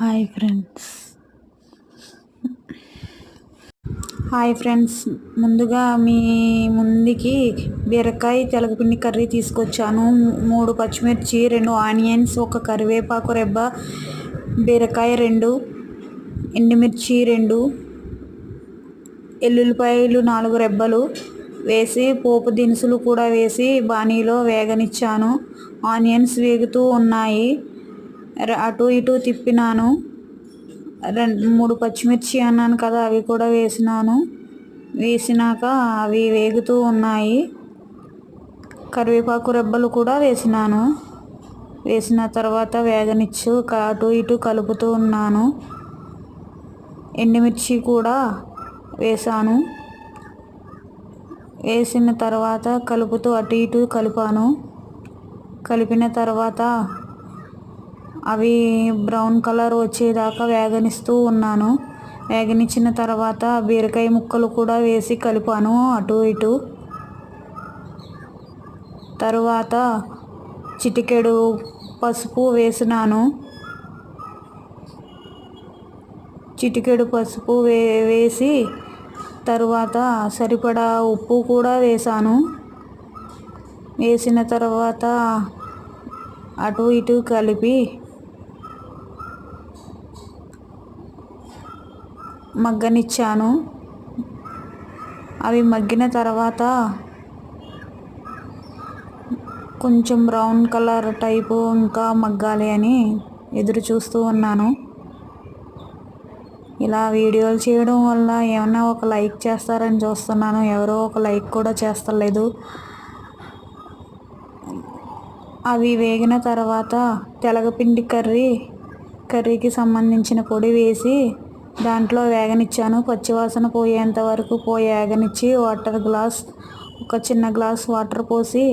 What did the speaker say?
Hi friends hi friends ముందుగా మీ ముందుకి బీరకాయ తెలగపిండి కర్రీ తీసుకొచ్చాను. మూడు పచ్చిమిర్చి రెండు ఆనియన్స్ ఒక కరివేపాకు రెబ్బ బీరకాయ రెండు ఎండుమిర్చి రెండు ఎల్లుల్లిపాయలు నాలుగు రెబ్బలు వేసి పోపు దినుసులు కూడా వేసి బాణీలో వేగనిచ్చాను. ఆనియన్స్ వేగుతూ ఉన్నాయి. అటు ఇటు తిప్పినాను. రెండు మూడు పచ్చిమిర్చి అన్నాను కదా అవి కూడా వేసినాను. వేసినాక అవి వేగుతూ ఉన్నాయి. కరివేపాకు రెబ్బలు కూడా వేసినాను. వేసిన తర్వాత వేగనిచ్చు అటు ఇటు కలుపుతూ ఉన్నాను. ఎండుమిర్చి కూడా వేసాను. వేసిన తర్వాత కలుపుతూ అటు ఇటు కలిపాను. కలిపిన తర్వాత అవి బ్రౌన్ కలర్ వచ్చేదాకా వేగనిస్తూ ఉన్నాను. వేగనిచ్చిన తర్వాత బీరకాయ ముక్కలు కూడా వేసి కలిపాను అటు ఇటు. తరువాత చిటికెడు పసుపు వేసినాను. చిటికెడు పసుపు వే వేసి తరువాత సరిపడా ఉప్పు కూడా వేసాను. వేసిన తర్వాత అటు ఇటు కలిపి మగ్గనిచ్చాను. అవి మగ్గిన తర్వాత కొంచెం బ్రౌన్ కలర్ టైపు ఇంకా మగ్గాలి అని ఎదురు చూస్తూ ఉన్నాను. ఇలా వీడియోలు చేయడం వల్ల ఏమన్నా ఒక లైక్ చేస్తారని చూస్తున్నాను. ఎవరో ఒక లైక్ కూడా చేస్తలేదు. అవి వేగిన తర్వాత తెలగపిండి కర్రీ కర్రీకి సంబంధించిన పొడి వేసి దాంట్లో వేగనిచ్చాను. పచ్చివాసన పోయేంత వరకు పోయి వేగనిచ్చి వాటర్ గ్లాస్ ఒక చిన్న గ్లాస్ వాటర్ పోసి